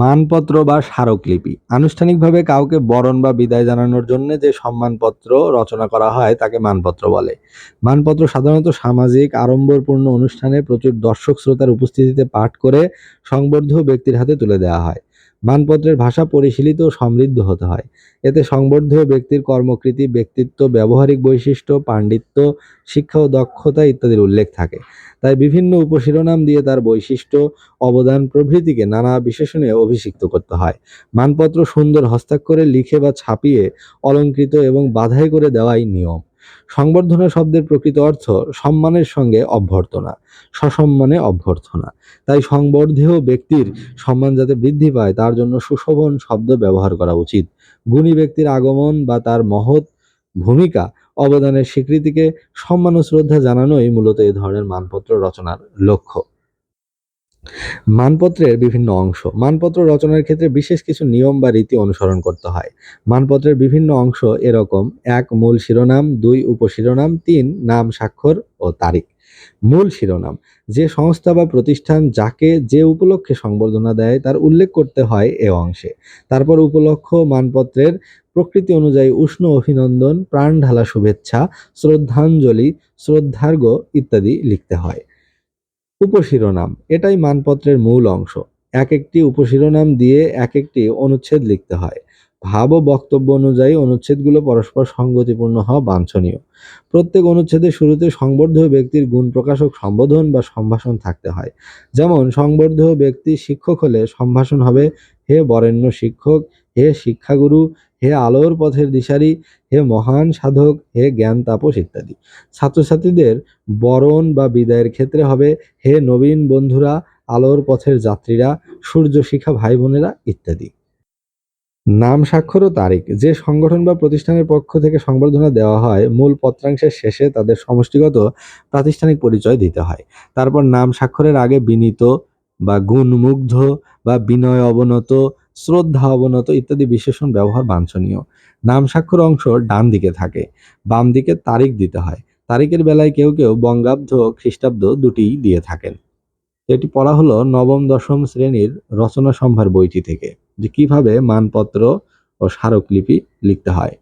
মানপত্র বা স্মারকলিপি। আনুষ্ঠানিকভাবে কাউকে বরণ বা বিদায় জানানোর জন্য যে সম্মানপত্র রচনা করা হয়, তাকে মানপত্র বলে। মানপত্র সাধারণত সামাজিক, আড়ম্বরপূর্ণ অনুষ্ঠানে প্রচুর দর্শক শ্রোতার উপস্থিতিতে পাঠ করে সংবদ্ধ ব্যক্তির হাতে তুলে দেওয়া হয়। মানপত্রের ভাষা পরিশীলিত ও সমৃদ্ধ হতে হয়। এতে সংবর্ধীয় ব্যক্তির কর্মকৃতি, ব্যক্তিত্ব, ব্যবহারিক বৈশিষ্ট্য, পাণ্ডিত্য, শিক্ষা ও দক্ষতা ইত্যাদির উল্লেখ থাকে। তাই বিভিন্ন উপশিরোনাম দিয়ে তার বৈশিষ্ট্য, অবদান, প্রভৃতিকে নানা বিশেষণে অভিষিক্ত করতে হয়। মানপত্র সুন্দর হস্তাক্ষরে লিখে বা ছাপিয়ে অলঙ্কৃত এবং বাধাই করে দেওয়াই নিয়ম। সংবর্ধনা শব্দের প্রকৃত অর্থ সম্মানের সঙ্গে অভ্যর্থনা, সসম্মানে অভ্যর্থনা। তাই সংবর্ধেয় ব্যক্তির সম্মান যাতে বৃদ্ধি পায়, তার জন্য সুশোভন শব্দ ব্যবহার করা উচিত। গুণী ব্যক্তির আগমন বা তার মহৎ ভূমিকা, অবদানের স্বীকৃতিকে সম্মান ও শ্রদ্ধা জানানোই মূলত এ ধরনের মানপত্র রচনার লক্ষ্য। মানপত্রের বিভিন্ন অংশ। মানপত্র রচনার ক্ষেত্রে বিশেষ কিছু নিয়ম বা রীতি অনুসরণ করতে হয়। মানপত্রের বিভিন্ন অংশ এরকম এক, মূল শিরোনাম, দুই, উপশিরোনাম, তিন, নাম, স্বাক্ষর ও তারিখ। মূল শিরোনাম যে সংস্থা বা প্রতিষ্ঠান যাকে যে উপলক্ষে সংবর্ধনা দেয় তার উল্লেখ করতে হয় এ অংশে। তারপর উপলক্ষ মানপত্রের প্রকৃতি অনুযায়ী উষ্ণ অভিনন্দন প্রাণ ঢালা শুভেচ্ছা, শ্রদ্ধাঞ্জলি শ্রদ্ধার্ঘ ইত্যাদি লিখতে হয়। উপশিরোনাম। এটাই মানপত্রের মূল অংশ। এক একটি উপশিরোনাম দিয়ে এক একটি অনুচ্ছেদ লিখতে হয়। ভাব ও বক্তব্য অনুযায়ী অনুচ্ছেদগুলো পরস্পর সংগতিপূর্ণ হওয়া বাঞ্ছনীয়। প্রত্যেক অনুচ্ছেদের শুরুতে সংবর্ধ ব্যক্তির গুণ প্রকাশক সম্বোধন বা সম্ভাষণ থাকতে হয়। যেমন সংবর্ধ ব্যক্তি শিক্ষক হলে সম্ভাষণ হবে হে বরেণ্য শিক্ষক, হে শিক্ষাগুরু, হে আলোর পথের দিশারি, হে মহান সাধক, হে জ্ঞান, তাপস ইত্যাদি। ছাত্রছাত্রীদের বরণ বা বিদায়ের ক্ষেত্রে হবে, হে নবীন বন্ধুরা, আলোর পথের যাত্রীরা, সূর্য শিখা ভাই বোনেরা ইত্যাদি। নাম স্বাক্ষর ও তারিখ। যে সংগঠন বা প্রতিষ্ঠানের পক্ষ থেকে সংবর্ধনা দেওয়া হয়, মূল পত্রাংশের শেষে তাদের সমষ্টিগত প্রাতিষ্ঠানিক পরিচয় দিতে হয়। তারপর নাম স্বাক্ষরের আগে বিনীত বা গুণমুগ্ধ বা বিনয় অবনত, শ্রদ্ধা অবনত ইত্যাদি বিশেষণ ব্যবহার বাঞ্ছনীয়। নাম স্বাক্ষর অংশ ডান দিকে থাকে। বাম দিকে তারিখ দিতে হয়। তারিখের বেলায় কেউ কেউ বঙ্গাব্দ, খ্রিস্টাব্দ দুটিই দিয়ে থাকেন। এটি পড়া হলো নবম, দশম শ্রেণির রচনা সম্ভার বইটি থেকে, যে কীভাবে মানপত্র ও স্মারকলিপি লিখতে হয়।